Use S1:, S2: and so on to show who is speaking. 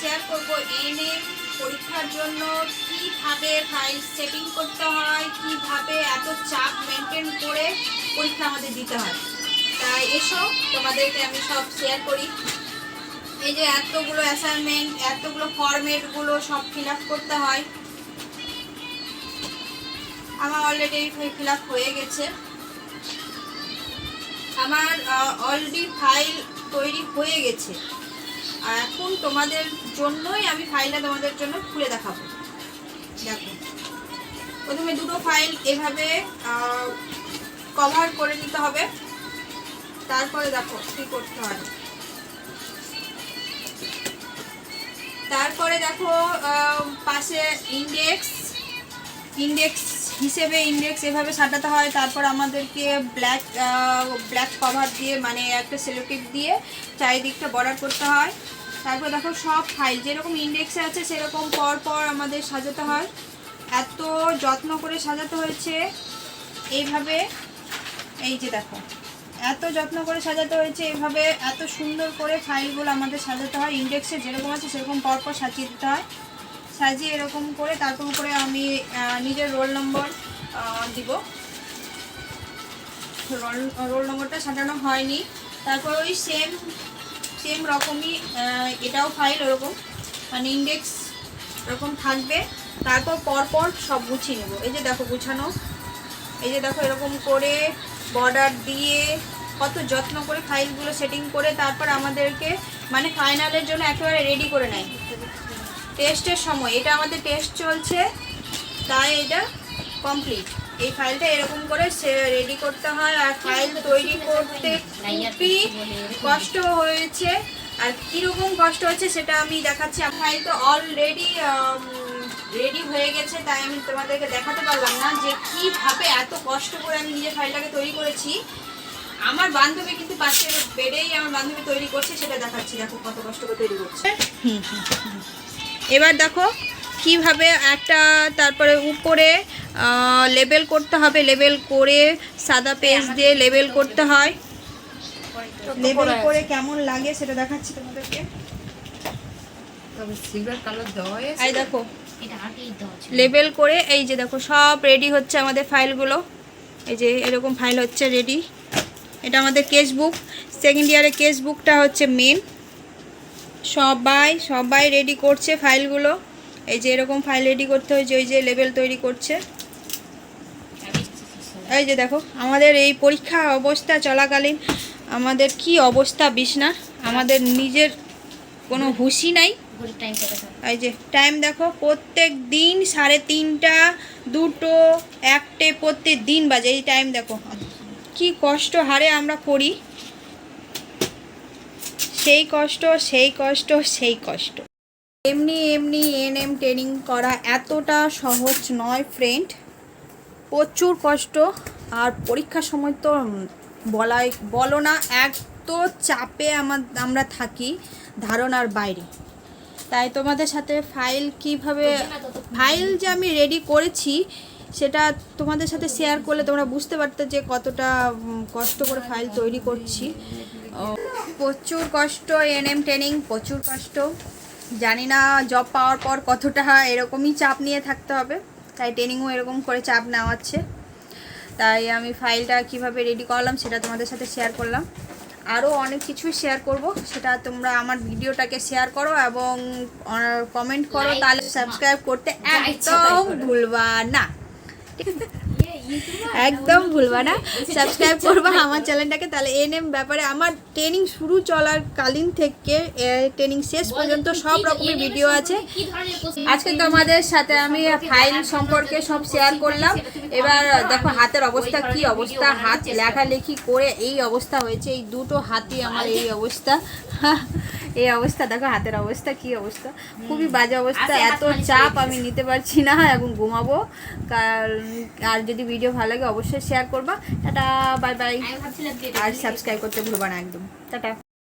S1: Share করব এনে পরীক্ষার জন্য। কীভাবে ফাইল সেটিং করতে হয়, কীভাবে এত চাপ মেনটেন করে পরীক্ষা আমাদের দিতে হয়। তাই এসো, তোমাদেরকে আমি সব শেয়ার করি। এই যে এতগুলো অ্যাসাইনমেন্ট এতগুলো ফরম্যাটগুলো সব ফিল করতে হয়। আমার অলরেডি ফিল হয়ে গেছে। আমার অলরেডি ফাইল তৈরি হয়ে গেছে। আর এখন তোমাদের জন্যই আমি ফাইলটা তোমাদের জন্য খুলে দেখাবো। দেখো। প্রথমে দুটো ফাইল এভাবে কভার করে নিতে হবে। তারপরে দেখো কী করতে হয়। তারপরে দেখো পাশে ইন্ডেক্স ইন্ডেক্স হিসেবে ইন্ডেক্স এভাবে সাজাতে হয়, তারপর আমাদেরকে ব্ল্যাক ব্ল্যাক কভার দিয়ে মানে একটা সেলোটিপ দিয়ে চারিদিকটা বর্ডার করতে হয়। তারপর দেখো সব ফাইল যেরকম ইন্ডেক্সে আছে সেরকম পর পর আমাদের সাজাতে হয়। এত যত্ন করে সাজাতে হয়েছে। এইভাবে, এই যে দেখো, এত যত্ন করে সাজাতে হয়েছে। এভাবে এত সুন্দর করে ফাইলগুলো আমাদের সাজাতে হয়। ইন্ডেক্সে যেরকম আছে সেরকম পরপর সাজিয়ে দিতে হয়। সাজিয়ে এরকম করে তারপর করে আমি নিজের রোল নম্বর দিব। রোল রোল নম্বরটা সাজানো হয়নি। তারপর ওই সেম সেম রকমই এটাও ফাইল ওরকম মানে ইন্ডেক্স এরকম থাকবে। তারপর পরপর সব গুছিয়ে নেব। এই যে দেখো গুছানো, এই যে দেখো এরকম করে বর্ডার দিয়ে কত যত্ন করে ফাইলগুলো সেটিং করে তারপর আমাদেরকে মানে ফাইনালের জন্য একেবারে রেডি করে নেয়। টেস্টের সময়। এটা আমাদের টেস্ট চলছে। তাই এটা কমপ্লিট এই ফাইলটা এরকম করে রেডি করতে হয় আর ফাইল তৈরি করতে খুবই কষ্ট হয়েছে। আর কীরকম কষ্ট হচ্ছে সেটা আমি দেখাচ্ছি। ফাইল তো অলরেডি রেডি হয়ে গেছে, তাই আমি তোমাদেরকে দেখাতে পারলাম না যে কীভাবে এত কষ্ট করে আমি নিজের ফাইলটাকে তৈরি করেছি। আমার বান্ধবী কিন্তু পাশের বেডেই আমার বান্ধবী তৈরি করছে, সেটা দেখাচ্ছি। দেখো কত কষ্ট করে তৈরি করছে। এবার দেখো কীভাবে একটা তারপরে উপরে লেবেল করতে হবে লেবেল করে সাদা পেজ দিয়ে লেবেল করতে হয়। লেবেল করে কেমন লাগে সেটা দেখাচ্ছি তোমাদেরকে। এই দেখো। লেবেল করে এই যে দেখো সব রেডি হচ্ছে আমাদের ফাইলগুলো এই যে এরকম ফাইল হচ্ছে রেডি এটা আমাদের কেস বুক সেকেন্ড ইয়ারের কেস বুকটা হচ্ছে মেন সবাই সবাই রেডি করছে ফাইলগুলো এই যে এরকম ফাইল রেডি করতে হয়েছে, ওই যে লেবেল তৈরি করছে। এই যে দেখো, আমাদের এই পরীক্ষা অবস্থা চলাকালীন, আমাদের কি অবস্থা বিছনা আমাদের নিজের কোনো হুঁশি নাই? এই যে টাইম দেখো, প্রত্যেক দিন সাড়ে তিনটা, দুটো, একটে প্রত্যেক দিন বাজে। এই টাইম দেখো, কি কষ্ট হারে আমরা করি। সেই কষ্ট সেই কষ্ট সেই কষ্ট। এমনি এমনি এনএম ট্রেনিং করা এতটা সহজ নয় ফ্রেন্ড প্রচুর কষ্ট আর পরীক্ষার সময় তো বলাই বলো না এত চাপে আমার আমরা থাকি ধারণার বাইরে। তাই তোমাদের সাথে ফাইল কীভাবে ফাইল যে আমি রেডি করেছি সেটা তোমাদের সাথে শেয়ার করলে তোমরা বুঝতে পারতে যে কতটা কষ্ট করে ফাইল তৈরি করছি। প্রচুর কষ্ট এনএম ট্রেনিং প্রচুর কষ্ট। জানি না জব পাওয়ার পর কতটা এরকমই চাপ নিয়ে থাকতে হবে তাই ট্রেনিংও এরকম করে চাপ নেওয়াচ্ছে তাই আমি ফাইলটা কীভাবে রেডি করলাম সেটা তোমাদের সাথে শেয়ার করলাম। আরও অনেক কিছুই শেয়ার করব সেটা তোমরা আমার ভিডিওটাকে শেয়ার করো এবং কমেন্ট করো তাহলে সাবস্ক্রাইব করতে একদম ভুলবা না। একদম ভুলবা না। সাবস্ক্রাইব করবা আমার চ্যানেলটাকে তাহলে এন এম ব্যাপারে আমার ট্রেনিং শুরু চলার কালীন থেকে ট্রেনিং শেষ পর্যন্ত সব রকমের ভিডিও আছে। আজকে তোমাদের সাথে আমি ফাইল সম্পর্কে সব শেয়ার করলাম। এবার দেখো হাতের অবস্থা কি অবস্থা? হাত লেখালেখি করে এই অবস্থা হয়েছে। এই দুটো হাতই আমার এই অবস্থা। এই অবস্থা দেখো হাতের অবস্থা কি অবস্থা? খুবই বাজে অবস্থা এত চাপ আমি নিতে পারছি না এখন ঘুমাবো। আর যদি ভিডিও ভালো লাগে অবশ্যই শেয়ার করবা। টাটা বাই বাই আর সাবস্ক্রাইব করতে ভুলবা না একদম। টাটা।